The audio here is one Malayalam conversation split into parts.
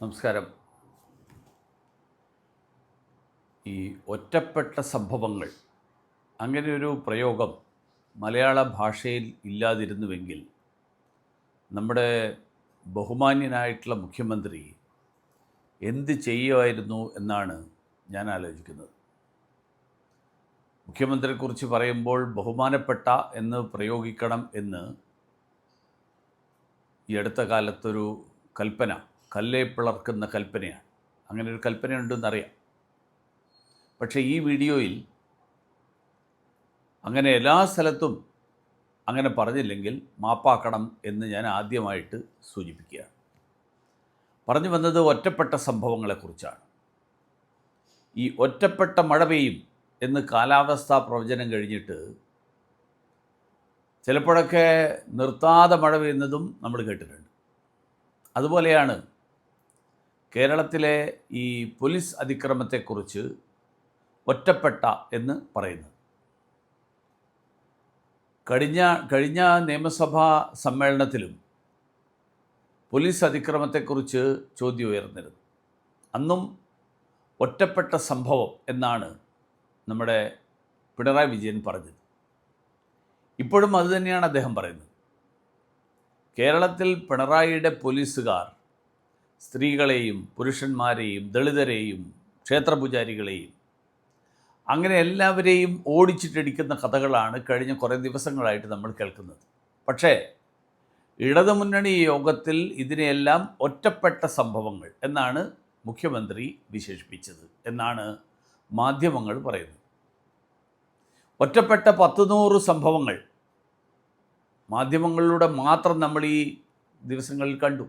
നമസ്കാരം. ഈ ഒറ്റപ്പെട്ട സംഭവങ്ങൾ അങ്ങനെ ഒരു പ്രയോഗം മലയാള ഭാഷയിൽ ഇല്ലാതിരുന്നുവെങ്കിൽ നമ്മുടെ ബഹുമാന്യനായിട്ടുള്ള മുഖ്യമന്ത്രി എന്ത് ചെയ്യുമായിരുന്നു എന്നാണ് ഞാൻ ആലോചിക്കുന്നത്. മുഖ്യമന്ത്രിയെക്കുറിച്ച് പറയുമ്പോൾ ബഹുമാനപ്പെട്ട എന്ന് പ്രയോഗിക്കണം എന്ന് ഈ അടുത്ത കാലത്തൊരു കൽപ്പന കല്ലേ പിളർക്കുന്ന കൽപ്പനയാണ്. അങ്ങനെ ഒരു കൽപ്പനയുണ്ടെന്നറിയാം. പക്ഷേ ഈ വീഡിയോയിൽ അങ്ങനെ എല്ലാ സ്ഥലത്തും അങ്ങനെ പറഞ്ഞില്ലെങ്കിൽ മാപ്പാക്കണം എന്ന് ഞാൻ ആദ്യമായിട്ട് സൂചിപ്പിക്കുകയാണ്. പറഞ്ഞു വന്നത് ഒറ്റപ്പെട്ട സംഭവങ്ങളെക്കുറിച്ചാണ്. ഈ ഒറ്റപ്പെട്ട മഴ പെയ്യും എന്ന് കാലാവസ്ഥാ പ്രവചനം കഴിഞ്ഞിട്ട് ചിലപ്പോഴൊക്കെ നിർത്താതെ മഴ പെയ്യുന്നതും നമ്മൾ കേട്ടിട്ടുണ്ട്. അതുപോലെയാണ് കേരളത്തിലെ ഈ പോലീസ് അതിക്രമത്തെക്കുറിച്ച് ഒറ്റപ്പെട്ട എന്ന് പറയുന്നത്. കഴിഞ്ഞ കഴിഞ്ഞ നിയമസഭാ സമ്മേളനത്തിലും പോലീസ് അതിക്രമത്തെക്കുറിച്ച് ചോദ്യം ഉയർന്നിരുന്നു. അന്നും ഒറ്റപ്പെട്ട സംഭവം എന്നാണ് നമ്മുടെ പിണറായി വിജയൻ പറഞ്ഞത്. ഇപ്പോഴും അതുതന്നെയാണ് അദ്ദേഹം പറയുന്നത്. കേരളത്തിൽ പിണറായിയുടെ പോലീസുകാർ സ്ത്രീകളെയും പുരുഷന്മാരെയും ദളിതരെയും ക്ഷേത്രപൂജാരികളെയും. അങ്ങനെ എല്ലാവരെയും ഓടിച്ചിട്ടടിക്കുന്ന കഥകളാണ് കഴിഞ്ഞ കുറേ ദിവസങ്ങളായിട്ട് നമ്മൾ കേൾക്കുന്നത്. പക്ഷേ ഇടതുമുന്നണി യോഗത്തിൽ ഇതിനെയെല്ലാം ഒറ്റപ്പെട്ട സംഭവങ്ങൾ എന്നാണ് മുഖ്യമന്ത്രി വിശേഷിപ്പിച്ചത് എന്നാണ് മാധ്യമങ്ങൾ പറയുന്നത്. ഒറ്റപ്പെട്ട പത്ത് നൂറ് സംഭവങ്ങൾ മാധ്യമങ്ങളിലൂടെ മാത്രം നമ്മൾ ഈ ദിവസങ്ങളിൽ കണ്ടു.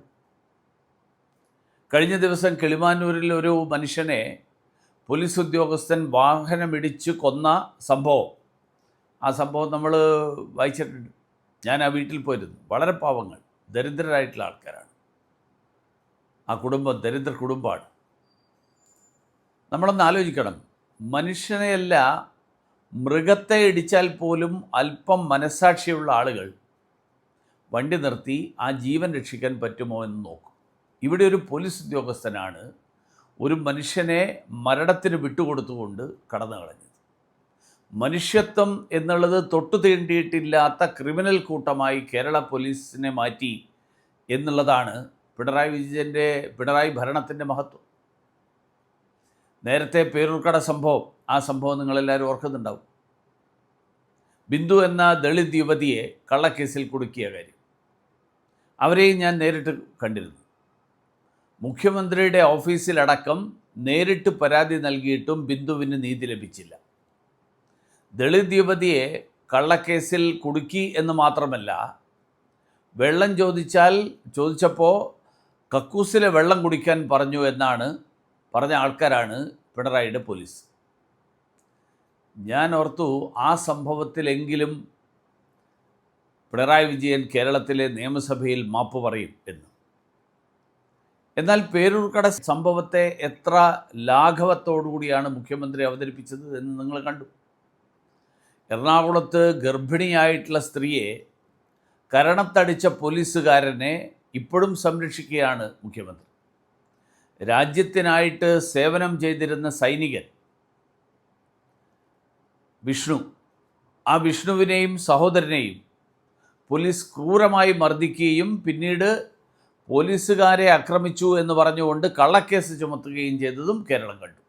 കഴിഞ്ഞ ദിവസം കിളിമാനൂരിൽ ഒരു മനുഷ്യനെ പോലീസ് ഉദ്യോഗസ്ഥൻ വാഹനമിടിച്ച് കൊന്ന സംഭവം. ആ സംഭവം നമ്മൾ വായിച്ചിട്ടുണ്ട്. ഞാൻ ആ വീട്ടിൽ പോയിരുന്നു. വളരെ പാവങ്ങൾ ദരിദ്രരായിട്ടുള്ള ആൾക്കാരാണ്. ആ കുടുംബം ദരിദ്ര കുടുംബമാണ്. നമ്മളൊന്ന് ആലോചിക്കണം. മനുഷ്യനെയല്ല മൃഗത്തെ ഇടിച്ചാൽ പോലും അല്പം മനസ്സാക്ഷിയുള്ള ആളുകൾ വണ്ടി നിർത്തി ആ ജീവൻ രക്ഷിക്കാൻ പറ്റുമോ എന്ന് നോക്കും. ഇവിടെ ഒരു പോലീസ് ഉദ്യോഗസ്ഥനാണ് ഒരു മനുഷ്യനെ മരണത്തിന് വിട്ടുകൊടുത്തുകൊണ്ട് കടന്നു കളഞ്ഞത്. മനുഷ്യത്വം എന്നുള്ളത് തൊട്ടു തീണ്ടിയിട്ടില്ലാത്ത ക്രിമിനൽ കൂട്ടമായി കേരള പോലീസിനെ മാറ്റി എന്നുള്ളതാണ് പിണറായി വിജയന്റെ പിണറായി ഭരണത്തിന്റെ മഹത്വം. നേരത്തെ പേരൂർക്കട സംഭവം ആ സംഭവം നിങ്ങളെല്ലാവരും ഓർക്കുന്നുണ്ടാവും. ബിന്ദു എന്ന ദളിത് യുവതിയെ കള്ളക്കേസിൽ കുടുക്കിയ കാര്യം. അവരെയും ഞാൻ നേരിട്ട് കണ്ടിരുന്നു. മുഖ്യമന്ത്രിയുടെ ഓഫീസിലടക്കം നേരിട്ട് പരാതി നൽകിയിട്ടും ബിന്ദുവിന് നീതി ലഭിച്ചില്ല. ദളിത് യുവതിയെ കള്ളക്കേസിൽ കുടുക്കി എന്ന് മാത്രമല്ല വെള്ളം ചോദിച്ചാൽ ചോദിച്ചപ്പോൾ കക്കൂസിലെ വെള്ളം കുടിക്കാൻ പറഞ്ഞു എന്നാണ് പറഞ്ഞ ആൾക്കാരാണ് പിണറായിയുടെ പോലീസ്. ഞാൻ ഓർത്തു ആ സംഭവത്തിലെങ്കിലും പിണറായി വിജയൻ കേരളത്തിലെ നിയമസഭയിൽ മാപ്പ് പറയും എന്ന്. എന്നാൽ പേരൂർക്കട സംഭവത്തെ എത്ര ലാഘവത്തോടുകൂടിയാണ് മുഖ്യമന്ത്രി അവതരിപ്പിച്ചത് എന്ന് നിങ്ങൾ കണ്ടു. എറണാകുളത്ത് ഗർഭിണിയായിട്ടുള്ള സ്ത്രീയെ കരണത്തടിച്ച പോലീസുകാരനെ ഇപ്പോഴും സംരക്ഷിക്കുകയാണ് മുഖ്യമന്ത്രി. രാജ്യത്തിനായിട്ട് സേവനം ചെയ്തിരുന്ന സൈനികൻ വിഷ്ണു ആ വിഷ്ണുവിനെയും സഹോദരനെയും പോലീസ് ക്രൂരമായി മർദ്ദിക്കുകയും പിന്നീട് പോലീസുകാരെ ആക്രമിച്ചു എന്ന് പറഞ്ഞുകൊണ്ട് കള്ളക്കേസ് ചുമത്തുകയും ചെയ്തതും കേരളം കണ്ടു.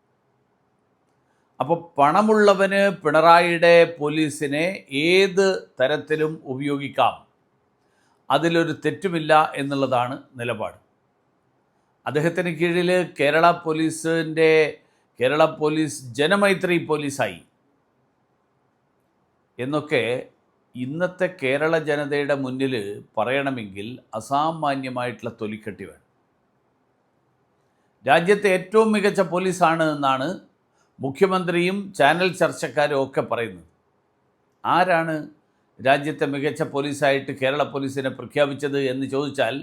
അപ്പോൾ പണമുള്ളവന് പിണറായിയുടെ പോലീസിനെ ഏത് തരത്തിലും ഉപയോഗിക്കാം? അതിലൊരു തെറ്റുമില്ല എന്നുള്ളതാണ് നിലപാട്. അദ്ദേഹത്തിന് കീഴിൽ കേരള പോലീസിന്റെ കേരള പോലീസ് ജനമൈത്രി പോലീസായി. എന്നൊക്കെ ഇന്നത്തെ കേരള ജനതയുടെ മുന്നിൽ പറയണമെങ്കിൽ അസാമാന്യമായിട്ടുള്ള തൊലിക്കെട്ടി വേണം. രാജ്യത്തെ ഏറ്റവും മികച്ച പോലീസാണ് എന്നാണ് മുഖ്യമന്ത്രിയും ചാനൽ ചർച്ചക്കാരും ഒക്കെ പറയുന്നത്. ആരാണ് രാജ്യത്തെ മികച്ച പോലീസായിട്ട് കേരള പോലീസിനെ പ്രഖ്യാപിച്ചത് എന്ന് ചോദിച്ചാൽ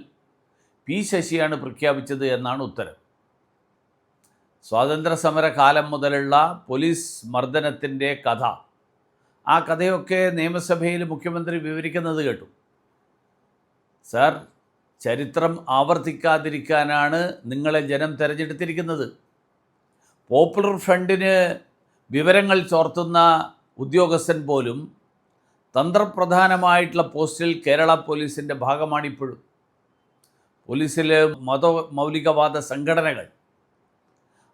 പി ശശിയാണ് പ്രഖ്യാപിച്ചത് എന്നാണ് ഉത്തരം. സ്വാതന്ത്ര്യ സമര കാലം മുതലുള്ള പോലീസ് മർദ്ദനത്തിന്റെ കഥ ആ കഥയൊക്കെ നിയമസഭയിൽ മുഖ്യമന്ത്രി വിവരിക്കുന്നത് കേട്ടു. സാർ ചരിത്രം ആവർത്തിക്കാതിരിക്കാനാണ് നിങ്ങളെ ജനം തിരഞ്ഞെടുത്തിരിക്കുന്നത്. പോപ്പുലർ ഫ്രണ്ടിന് വിവരങ്ങൾ ചോർത്തുന്ന ഉദ്യോഗസ്ഥൻ പോലും തന്ത്രപ്രധാനമായിട്ടുള്ള പോസ്റ്റിൽ കേരള പോലീസിന്റെ ഭാഗമാണിപ്പോഴും. പോലീസിലെ മത മൗലികവാദ സംഘടനകൾ.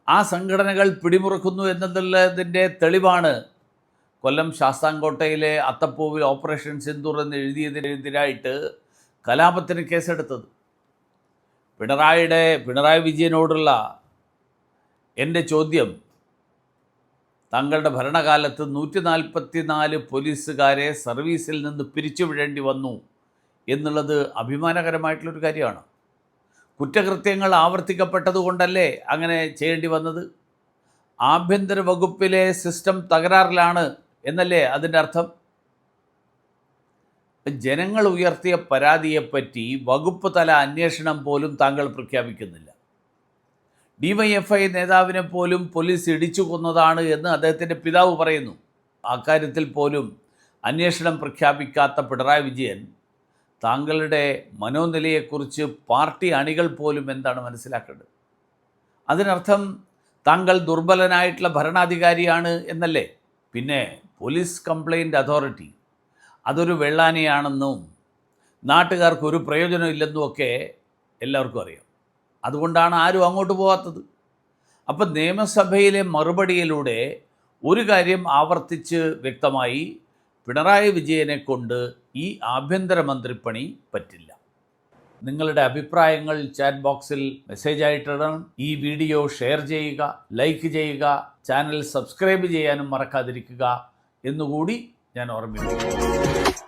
ആ സംഘടനകൾ പിടിമുറുക്കുന്നു എന്നതിന്റെ തെളിവാണ് കൊല്ലം ശാസ്താംകോട്ടയിലെ അത്തപ്പൂവിൽ ഓപ്പറേഷൻ സിന്ദൂർ എന്ന് എഴുതിയതിനെതിരായിട്ട് കലാപത്തിന് കേസെടുത്തത്. പിണറായിയുടെ പിണറായി വിജയനോടുള്ള എന്റെ ചോദ്യം തങ്ങളുടെ ഭരണകാലത്ത് നൂറ്റി നാൽപ്പത്തി നാല് പോലീസുകാരെ സർവീസിൽ നിന്ന് പിരിച്ചുവിടേണ്ടി വന്നു എന്നുള്ളത് അഭിമാനകരമായിട്ടുള്ളൊരു കാര്യമാണ്. കുറ്റകൃത്യങ്ങൾ ആവർത്തിക്കപ്പെട്ടതുകൊണ്ടല്ലേ അങ്ങനെ ചെയ്യേണ്ടി വന്നത്? ആഭ്യന്തര വകുപ്പിലെ സിസ്റ്റം തകരാറിലാണ് എന്നല്ലേ അതിന്റെ അർത്ഥം? ജനങ്ങൾ ഉയർത്തിയ പരാതിയെപ്പറ്റി വകുപ്പ് തല അന്വേഷണം പോലും താങ്കൾ പ്രഖ്യാപിക്കുന്നില്ല. ഡിവൈഎഫ്ഐ നേതാവിനെ പോലും പോലീസ് ഇടിച്ചു കൊന്നതാണ് എന്ന് അദ്ദേഹത്തിന്റെ പിതാവ് പറയുന്നു. അക്കാര്യത്തിൽ പോലും അന്വേഷണം പ്രഖ്യാപിക്കാത്ത പിണറായി വിജയൻ താങ്കളുടെ മനോനിലയെക്കുറിച്ച് പാർട്ടി അണികൾ പോലും എന്താണ് മനസ്സിലാക്കേണ്ടത്? അതിനർത്ഥം താങ്കൾ ദുർബലനായിട്ടുള്ള ഭരണാധികാരിയാണ് എന്നല്ലേ? പിന്നെ പോലീസ് കംപ്ലൈന്റ് അതോറിറ്റി. അതൊരു വെള്ളാനിയാണെന്നും നാട്ടുകാർക്ക് ഒരു പ്രയോജനം ഇല്ലെന്നും ഒക്കെ എല്ലാവർക്കും അറിയാം. അതുകൊണ്ടാണ് ആരും അങ്ങോട്ട് പോകാത്തത് അപ്പം നിയമസഭയിലെ മറുപടിയിലൂടെ ഒരു കാര്യം ആവർത്തിച്ച് വ്യക്തമായി പിണറായി വിജയനെ കൊണ്ട് ഈ ആഭ്യന്തരമന്ത്രിപ്പണി പറ്റില്ല. നിങ്ങളുടെ അഭിപ്രായങ്ങൾ ചാറ്റ് ബോക്സിൽ മെസ്സേജ് ആയിട്ടിടണം. ഈ വീഡിയോ ഷെയർ ചെയ്യുക ലൈക്ക് ചെയ്യുക ചാനൽ സബ്സ്ക്രൈബ് ചെയ്യാനും മറക്കാതിരിക്കുക എന്നുകൂടി ഞാൻ ഓർമ്മിപ്പിക്കുന്നു.